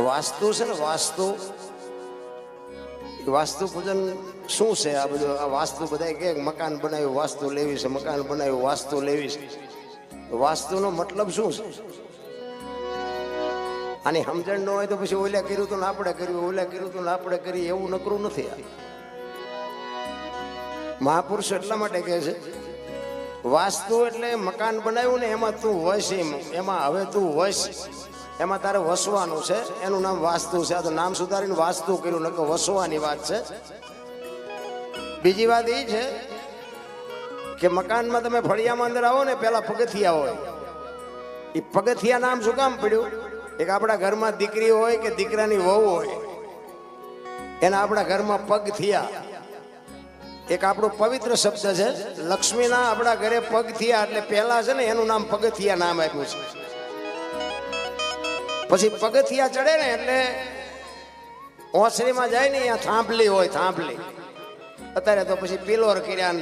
વાસ્તુ છે ને, વાસ્તુ. વાસ્તુ પૂજન શું છે આ બધું? આ વાસ્તુ બધા કે, મકાન બનાવ્યું, વાસ્તુ લેવી છે, મકાન બનાવ્યું, વાસ્તુ લેવી છે. વાસ્તુનો મતલબ શું છે? આની સમજણ ન હોય તો પછી ઓલા કર્યું તો આપણે કર્યું, ઓલા કર્યું તો આપણે કરી એવું નકરું નથી આ. મહાપુરુષો એટલા માટે કહે છે, વાસ્તુ એટલે મકાન બનાવ્યું ને, એમાં તું વસ એમ હવે તું વસ એમાં તારે વસવાનું છે. એનું નામ વાસ્તુ છે. આ તો નામ સુધારીને વાસ્તુ કર્યું નકે વસવાની વાત છે. બીજી વાત એ છે કે મકાનમાં તમે ફળિયામાં અંદર આવો ને, પેલા પગથિયા હોય. એ પગથિયા નામ શું કામ પડ્યું? એક આપણા ઘરમાં દીકરી હોય કે દીકરાની વહુ હોય. એના આપણા ઘરમાં પગથિયા એક આપણો પવિત્ર શબ્દ છે. લક્ષ્મીના આપણા ઘરે પગથિયા એટલે પહેલા છે ને, એનું નામ પગથિયા નામ આપ્યું છે. પછી પગથિયા ચડે ને એટલે ઓસરીમાં જાય ને અહીંયા થાંભલી હોય, થાંભલી. અત્યારે તો પછી પિલોર કર્યા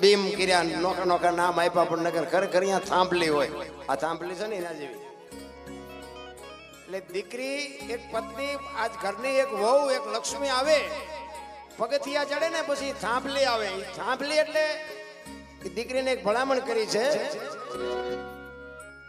બીમ કર્યા નોખા નોખા નામ આપ્યા પણ નગર ખરેખર અહીંયા થાંભલી હોય. આ થાંભલી છે ને એના જેવી. એટલે દીકરી, એક પત્ની, આજ ઘરની એક વહુ, એક લક્ષ્મી આવે. પગથિયા ચડે ને પછી થાંભલી આવે. થાંભલી એટલે દીકરીને એક ભલામણ કરી છે.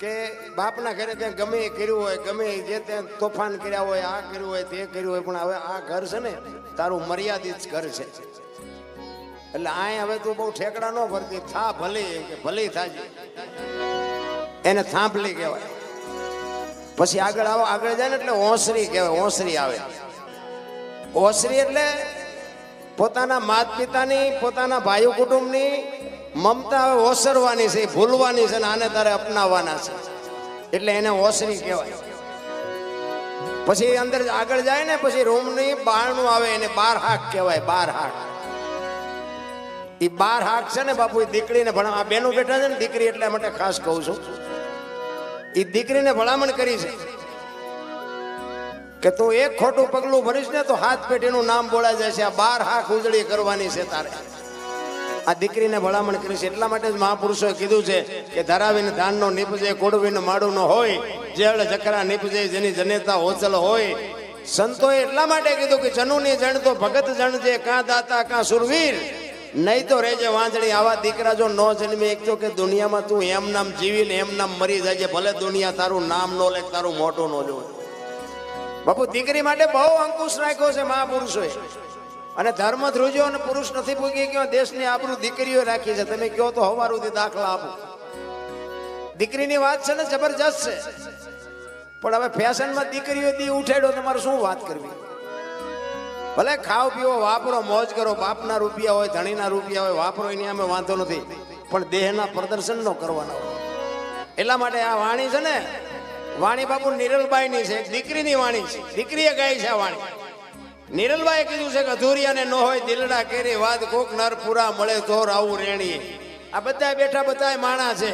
કે બાપના ઘરે ત્યાં ગમે એ કર્યું હોય, ગમે જે ત્યાં તોફાન કર્યા હોય, આ કર્યું હોય, તે કર્યું હોય, પણ હવે આ ઘર છે ને, તારું મર્યાદિત ઘર છે. એટલે અહીંયા હવે તું બહુ ઠેકડા ન ભરતી, થા ભલે કે ભલે થાય એને થાંભલી કહેવાય. પછી આગળ આવો, આગળ જાય ને એટલે ઓસરી કહેવાય, ઓસરી આવે. ઓસરી એટલે પોતાના માત પિતાની પોતાના ભાઈ કુટુંબની મમતા હવે ઓસરવાની છે, ભૂલવાની છે ને આને તારે અપનાવવાના છે. એટલે એને ઓસરી કહેવાય. પછી અંદર આગળ જાય ને, પછી રૂમની બારણું આવે, એને બાર હાક કહેવાય, બાર હાક. એ બાર હાક છે ને બાપુ એ દીકરીને ભણા આ બેનું બેઠા છે ને, દીકરી એટલા માટે ખાસ કહું છું. એ દીકરીને ભલામણ કરી છે કે તું એક ખોટું પગલું ભરીશ ને, તો હાથ પેટીનું નામ બોલાઈ જાય છે આ બાર હાક ઉજળી કરવાની છે તારે. આ દીકરીને ભલામણ કરી છે. એટલા માટે જ મહાપુરુષોએ કીધું છે કે ધરાવીને ધાનનો નીપજે કોડવીને માડું ન હોય, જેળ, જકરા નીપજે જેની જનેતા હોચલ હોય. સંતોએ એટલા માટે કીધું કે જનુની જણ તો ભગત છે કાં દાતા, કાં સુરવીર. નહીં તો રેજે વાંચણી આવા દીકરા જો ન જન્મે, એક તો કે દુનિયામાં તું એમ નામ જીવીને એમ નામ મરી જાય છે. ભલે દુનિયા તારું નામ નો લે, તારું મોટું ન જોવે. બાપુ, દીકરી માટે બહુ અંકુશ રાખ્યો છે મહાપુરુષોએ. અને ધર્મ ધ્રુજો અને પુરુષ નથી પૂગી ગયો દેશની આબરૂ દીકરીઓ રાખી છે? તમે કહો તો હવારુથી દાખલા આપો. દીકરીની વાત છે ને, જબરજસ્ત છે. પણ હવે ફેશનમાં દીકરીઓ દી ઉઠાડ્યો તમારે શું વાત કરવી? ભલે ખાવ પીવો વાપરો, મોજ કરો, બાપના રૂપિયા હોય, ધણીના રૂપિયા હોય, વાપરો, એની અમે વાંધો નથી. પણ દેહના પ્રદર્શન નો કરવાના. એટલા માટે આ વાણી છે ને, વાણી બાપુ નિરલબાઈની છે દીકરીની વાણી છે. દીકરીએ ગાઈ છે આ વાણી. નિરલબાઈએ કીધું છે કે અધૂરિયાને ન હોય દિલડા કેરી વાત કોક નર પૂરા મળે તો આવું રેણી. આ બધા બેઠા બધા માણા છે.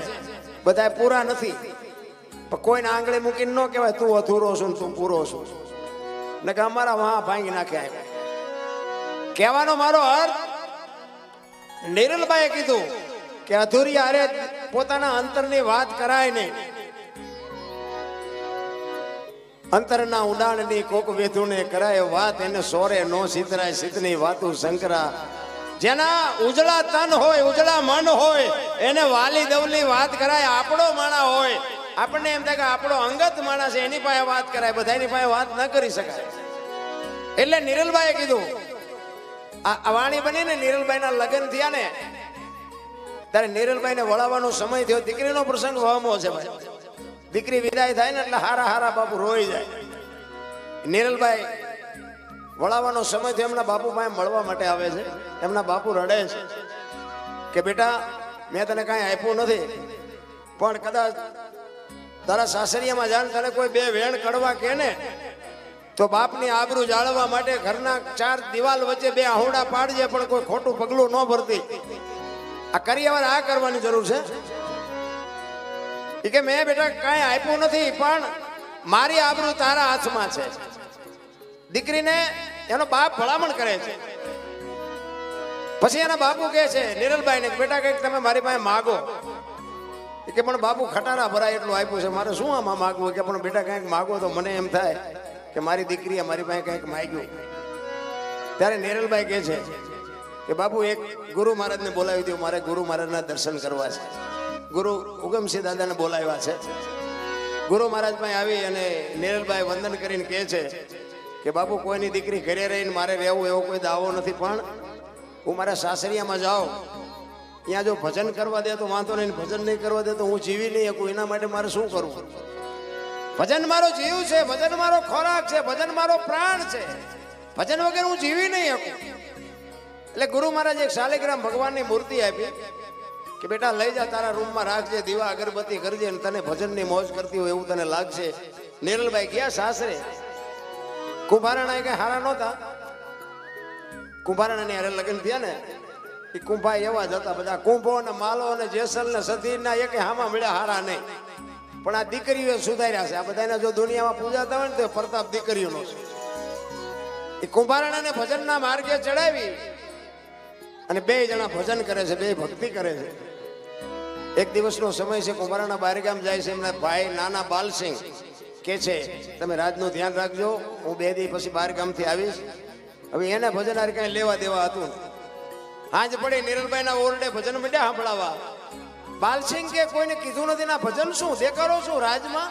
બધા પૂરા નથી. પણ કોઈને આંગળે મૂકીને ન કહેવાય, તું અધૂરો છું તું પૂરો છું. ને કે અમારા વાહ ભાંગી નાખે કહેવાનો મારો અર્થ નિરલભાઈએ કીધું કે અધૂરિયા અરે પોતાના અંતરની વાત કરાય નહીં. અંતરના ઉડાણની કોક વેધુને કરાય વાત, એને સોરે નો સિતરાય સિતની વાતું શંકરા જેના ઉજળા તન હોય, ઉજળા મન હોય, એને વાલી દવલી વાત કરાય, આપણો માણા હોય. આપણને એમ થાય કે આપણો અંગત માણસ એની પાસે વાત કરાય, બધાની પાસે વાત ન કરી શકાય. એટલે નિરલભાઈએ કીધું, આ વાણી બની ને નિરલભાઈના લગ્ન થયા ને ત્યારે નિરલભાઈને વળાવવાનો સમય થયો, દીકરીનો પ્રસંગ વહમો છે ભાઈ. દીકરી વિદાય થાય ને એટલે હારા હારા બાપુ રોઈ જાય. નિરલભાઈ, વળાવવાનો સમય થયો એમના બાપુ પાસે મળવા માટે આવે છે. એમના બાપુ રડે છે કે બેટા, મેં તને કાંઈ આપ્યું નથી. પણ કદાચ તારા સાસરિયામાં જાણ તને કોઈ બે વેણ કડવા કે ને, તો બાપની આબરૂ જાળવવા માટે ઘરના ચાર દિવાલ વચ્ચે બે આહુડા પાડજે પણ કોઈ ખોટું પગલું ન ભરતી. આ કર્યાવાર આ કરવાની જરૂર છે? એ કે મેં બેટા કાંઈ આપ્યું નથી, પણ મારી આબરૂ તારા હાથમાં છે. દીકરીને એનો બાપ ભલામણ કરે છે. પછી એના બાપુ કહે છે નિરલભાઈ ને બેટા કંઈક તમે મારી પાસે માગો. કે પણ બાપુ ખટારા ભરાય એટલું આપ્યું છે, મારે શું આમાં માગવું? કે પણ બેટા કંઈક માગો તો મને એમ થાય કે મારી દીકરીએ મારી પાસે કંઈક માગ્યું. ત્યારે નિરલભાઈ કહે છે કે બાપુ, એક ગુરુ મહારાજને બોલાવી દો મારે ગુરુ મહારાજના દર્શન કરવા છે. ગુરુ ઉગમસિંહ દાદાને બોલાવ્યા છે. ગુરુ મહારાજ પાસે આવી અને નિરલભાઈ વંદન કરીને કહે છે કે, બાપુ, કોઈની દીકરી ઘરે રહીને મારે રહેવું એવો કોઈ દાવો નથી, પણ હું મારા સાસરિયામાં જાઉં. ત્યાં જો ભજન કરવા દે તો વાંધો નહીં ભજન નહીં કરવા દે તો હું જીવી નહીં શકું. એના માટે મારે શું કરવું? ભજન મારો જીવ છે, ભજન મારો ખોરાક છે, ભજન મારો પ્રાણ છે. ભજન વગર હું જીવી નહીં શકું. એટલે ગુરુ મહારાજ એક શાલિગ્રામ ભગવાનની મૂર્તિ આપી. કે બેટા, લઈ જા, તારા રૂમમાં રાખજે, દીવા, અગરબત્તી કરજે અને તને ભજનની મોજ કરતી હોય એવું તને લાગશે. નિરલભાઈ, ગયા સાસરે? કુંભારાણા કઈ હારા નહોતા? કુંભારાણાની હારે લગ્ન થયા ને, એ કુંભા એવા જ હતા બધા, કુંભો ને માલો ને જેસલ ને સધીરના એક હામાં મળ્યા હારા નહીં. પણ આ દીકરીઓ સુધાર્યા છે. આ બધાને જો દુનિયામાં પૂજાતા હોય ને તો પ્રતાપ દીકરીઓનો છે. એ કુંભારાણાને ભજનના માર્ગે ચડાવી અને બે જણા ભજન કરે છે, બે ભક્તિ કરે છે. એક દિવસનો સમય છે કુંભારાના બહારગામ જાય છે, એમના ભાઈ નાના બાલસિંહ કે છે, તમે રાજનું ધ્યાન રાખજો, હું બે દી પછી બહારગામથી આવીશ. હવે એને ભજન હારે કઈ લેવા દેવા હતું. હાજ પડી નિરલભાઈના ઓરડે ભજન મળ્યા સાંભળાવા. બાલસિંહ કે, કોઈને કીધું નથી, ના, ભજન શું? દેખાડો શું રાજમાં?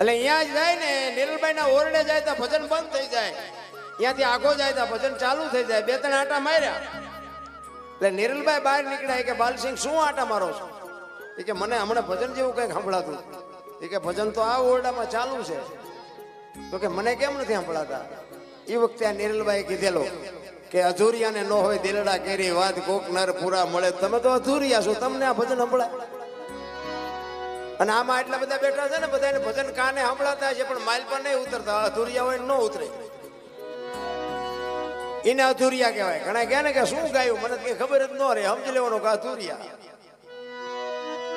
એટલે અહીંયા જાય ને, નિરલભાઈના ઓરડે જાય તો ભજન બંધ થઈ જાય. ત્યાંથી આગો જાય ત્યાં ભજન ચાલુ થઈ જાય. બે ત્રણ આટા માર્યા. એટલે નિરલભાઈ બહાર નીકળ્યા. કે, બાલસિંહ, શું આટા મારો છો? એ કે, મને હમણાં ભજન જેવું કંઈક સંભળાતું. એ કે, ભજન તો આ ઓરડામાં ચાલુ છે. તો કે, મને કેમ નથી સંભળાતા? એ વખતે આ નિરલભાઈ કીધેલો કે, અધૂરિયાને ન હોય દિલડા કેરી વાત કોક નર પૂરા મળે. તમે તો અધૂરિયા છો. તમને આ ભજન સંભળાય. અને આમાં એટલા બધા બેઠા છે ને બધાને ભજન કાને સંભળાતા છે, પણ માઇલ પર નહીં ઉતરતા. અધૂરિયા હોય ન ઉતરે. એને અધુરિયા કહેવાય. ઘણા કહે ને કે શું ગાયું? મને કઈ ખબર જ ન રહે. સમજી લેવાનું કે અધુરિયા.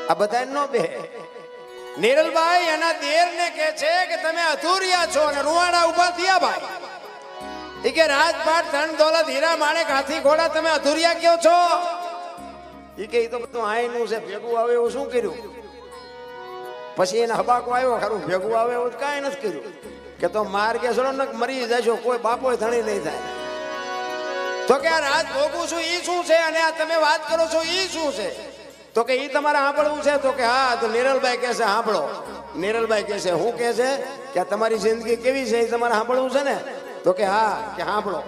આ બધા ન બે. નિરલભાઈ એના દેર ને કે છે કે તમે અધુરિયા છો અને રૂવાડા ઊભા થયા ભાઈ. એ કે રાજપાટ ધન દોલત હીરા માણેક હાથી ઘોડા તમે અધુરિયા કયો છો? એ કે તો બધું આઈનું છે. ભેગું આવે એવું શું કર્યું? પછી એને હબાકો આવ્યો, ખરું, ભેગું આવે એવું કાંઈ નથી કર્યું. કે તો માર કે ને મરી જશો, કોઈ બાપો ધણી નહીં થાય. તો કે આ રાજ ભોગું છું, ઈ શું છે? અને આ તમે વાત કરો છો, ઈ શું છે? તો કે ઈ તમારે સાંભળવું છે? તો કે હા, તો નિરલભાઈ કહે છે, સાંભળો. નિરલભાઈ કહે છે, હું કહે છે કે તમારી જિંદગી કેવી છે? એ તમારે સાંભળવું છે ને? તો કે હા, કે સાંભળો.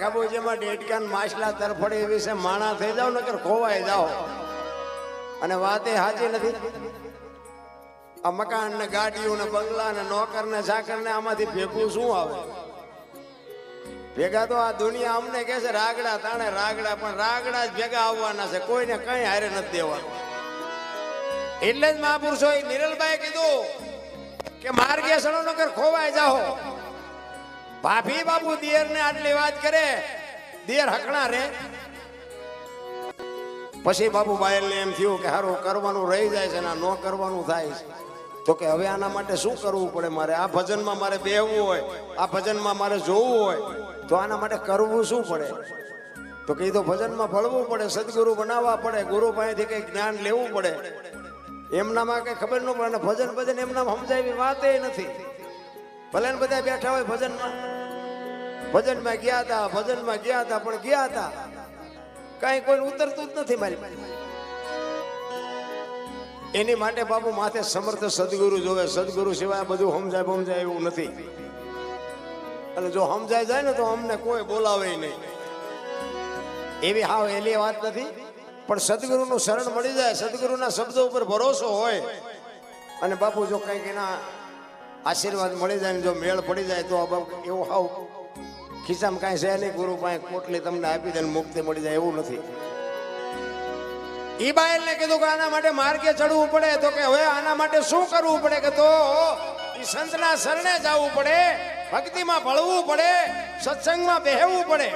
ખાડા ખાબો ડેટકાન માછલા તરફડે એ વિશે માણા થઈ જાવ નકર ખોવાઈ જાઓ. અને વાત એ નથી. આ મકાન ને ગાડીઓ ને બંગલા ને નોકર ને સાકર ને આમાંથી ભેગું શું આવે? ભેગા તો આ દુનિયા અમને કે છે, રાગડા તાણે રાગડા પણ રાગડા જ ભેગા આવવાના છે. કોઈને કઈ હારે નથી દેવાનું. એટલે જ મહાપુરુષો નિરલભાઈ કીધું કે માર્ગે સણો નગર ખોવાઈ જાઓ. ભાભી બાપુ દિયર ને આટલી વાત કરે, દિયર હકણા રે. પછી બાપુ બાયલને એમ થયું કે હારું, કરવાનું રહી જાય છે ને ન કરવાનું થાય છે. તો કે હવે આના માટે શું કરવું પડે? મારે આ ભજનમાં મારે બેહવું હોય, આ ભજનમાં મારે જોવું હોય, તો આના માટે કરવું શું પડે? તો કે તો ભજનમાં ભળવું પડે, સદગુરુ બનાવવા પડે, ગુરુ પાસેથી કંઈક જ્ઞાન લેવું પડે. એમનામાં કંઈ ખબર ન પડે ભજન ભજન એમનામાં સમજાય વાતે નથી. ભલે ને બધા બેઠા હોય ભજનમાં. ભજનમાં ગયા હતા ભજનમાં ગયા હતા પણ ગયા હતા કઈ કોઈ ઉતરતું જ નથી મારી. એની માટે બાપુ માથે સમર્થ સદગુરુ જોવે, સદગુરુ સિવાય બધું સમજાય સમજાય એવું નથી. અને જો સમજાય જાય ને તો અમને કોઈ બોલાવે નહીં. એવી હાવ એલી વાત નથી. પણ સદગુરુનું શરણ મળી જાય, સદગુરુના શબ્દો ઉપર ભરોસો હોય. અને બાપુ જો કંઈક એના આશીર્વાદ મળી જાય ને જો મેળ પડી જાય તો એવું હાવ ખિસ્સામાં કાંઈ છે નહીં, ગુરુ પાસે કોટલી તમને આપી દે ને મુક્તિ મળી જાય એવું નથી. ઈ બાયલને કીધું કે આના માટે માર્ગે ચડવું પડે, તો કે હવે આના માટે શું કરવું પડે કે તો? સંતના શરણે જવું પડે, ભક્તિમાં ભળવું પડે, સત્સંગમાં બેહવું પડે.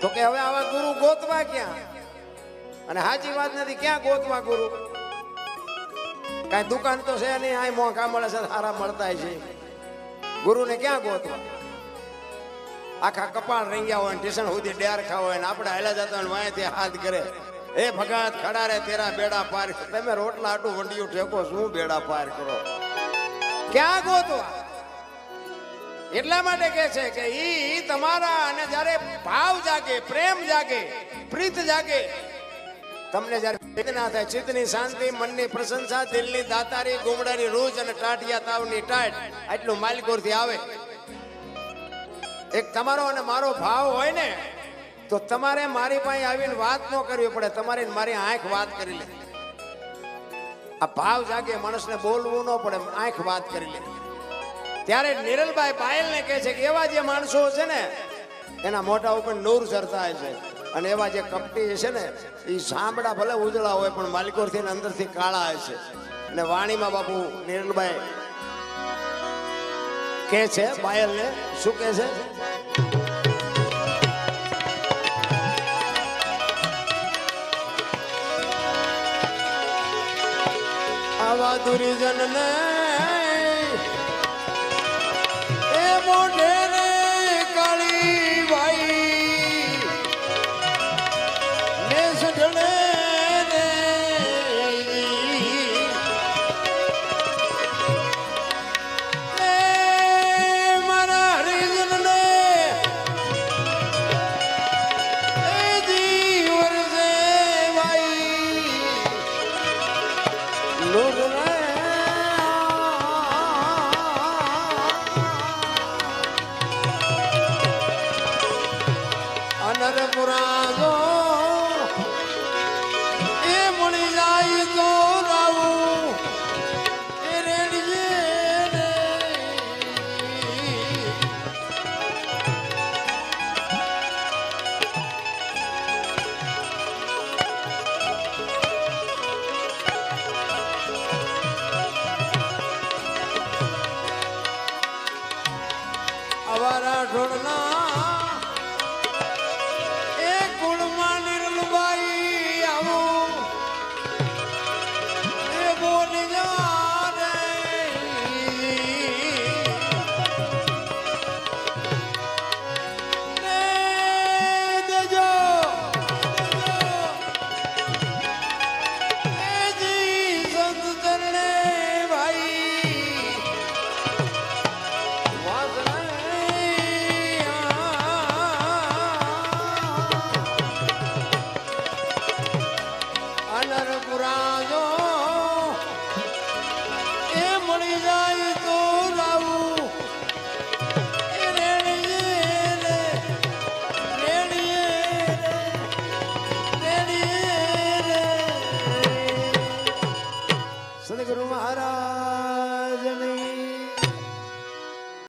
તો કે હવે આવા ગુરુ ગોતવા ક્યાં? અને સાચી વાત નથી, ક્યાં ગોતવા ગુરુ? કાંઈ દુકાન તો છે નહીં આ મોંઘા મળે છે સારા મળતા છે. ગુરુને ક્યાં ગોતવા? આખા કપાળ રંગ્યા હોય ટીશન સુધી ડેર ખાવ હોય આપણે હાલ્યા જતા હોય વાંયથી હાથ કરે. એ ભગાત ખડા તેરા બેડા પાર. તમે રોટલા આટું વંડિયું ઠેકો, શું બેડા પાર કરો? ક્યાં ગોતો એટલા માટે કે છે કે ઈ તમારા અને જ્યારે ભાવ જાગે, પ્રેમ જાગે, પ્રીત જાગે, તમને જ્યારે વેદના થાય, ચિત્તની શાંતિ, મનની પ્રશંસા, દિલની દાતારી, ગુમડાની રૂજ અને ટાટિયા તાવની ટાટ આટલું માલિકોરથી આવે. એક તમારો અને મારો ભાવ હોય ને, તો તમારે મારી પાસે આવીને વાત ન કરવી પડે. તમારે મારી આંખ વાત કરી લે. આ ભાવ જાગે માણસને બોલવું ન પડે, આંખ વાત કરી લે. ત્યારે નિરલભાઈ પાયલને કહે છે કે એવા જે માણસો છે ને, એના મોઢા ઉપર નૂર ચરતા છે. અને એવા જે કપટી છે ને, એ સાંભળા ભલે ઉજળા હોય, પણ માલિકોરથી અંદરથી કાળા છે. અને વાણીમાં બાપુ નિરલભાઈ કે છે પાયલ ને શું કે છે? આવા દુર્જન ને એ મોઢે